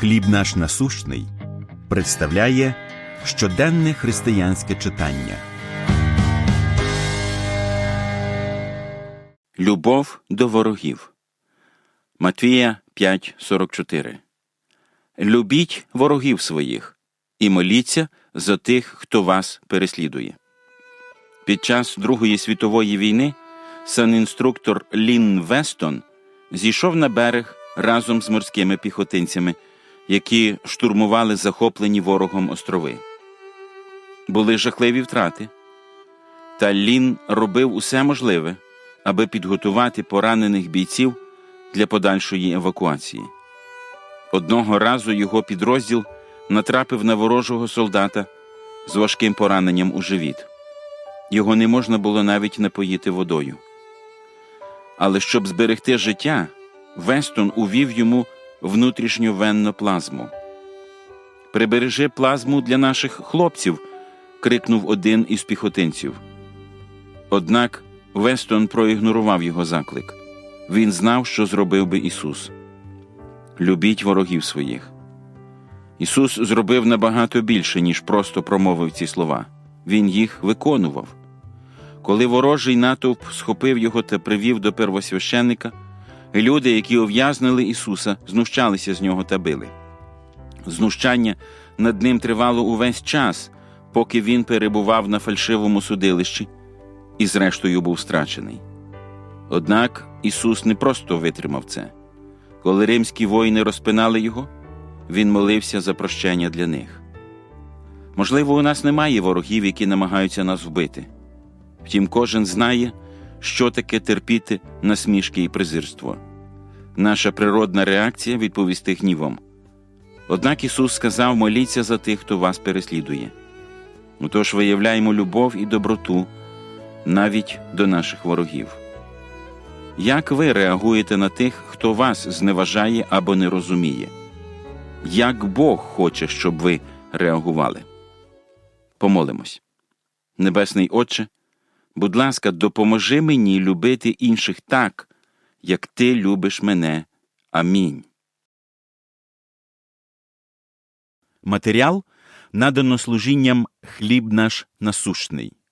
Хліб наш насущний представляє щоденне християнське читання. Любов до ворогів. Матвія 5.44 Любіть ворогів своїх і моліться за тих, хто вас переслідує. Під час Другої світової війни санінструктор Лін Вестон зійшов на берег разом з морськими піхотинцями, які штурмували захоплені ворогом острови. Були жахливі втрати. Та Лін робив усе можливе, аби підготувати поранених бійців для подальшої евакуації. Одного разу його підрозділ натрапив на ворожого солдата з важким пораненням у живіт. Його не можна було навіть напоїти водою. Але щоб зберегти життя, Вестон увів йому внутрішню венну плазму. Прибережи плазму для наших хлопців. крикнув один із піхотинців. Однак Вестон проігнорував його заклик. Він знав, що зробив би Ісус. Любіть ворогів своїх. Ісус зробив набагато більше, ніж просто промовив ці слова. Він їх виконував. Коли ворожий натовп схопив його та привів до первосвященника, люди, які ув'язнили Ісуса, знущалися з нього та били. Знущання над ним тривало увесь час, поки він перебував на фальшивому судилищі і, зрештою, був страчений. Однак Ісус не просто витримав це. Коли римські воїни розпинали його, Він молився за прощення для них. Можливо, у нас немає ворогів, які намагаються нас вбити. Втім, кожен знає, що таке терпіти насмішки і презирство. Наша природна реакція відповісти гнівом. Однак Ісус сказав моліться за тих, хто вас переслідує. Отож виявляємо любов і доброту навіть до наших ворогів. Як ви реагуєте на тих, хто вас зневажає або не розуміє? Як Бог хоче, щоб ви реагували? Помолимось. Небесний Отче, будь ласка, допоможи мені любити інших так, як ти любиш мене. Амінь. Матеріал надано служінням Хліб наш насущний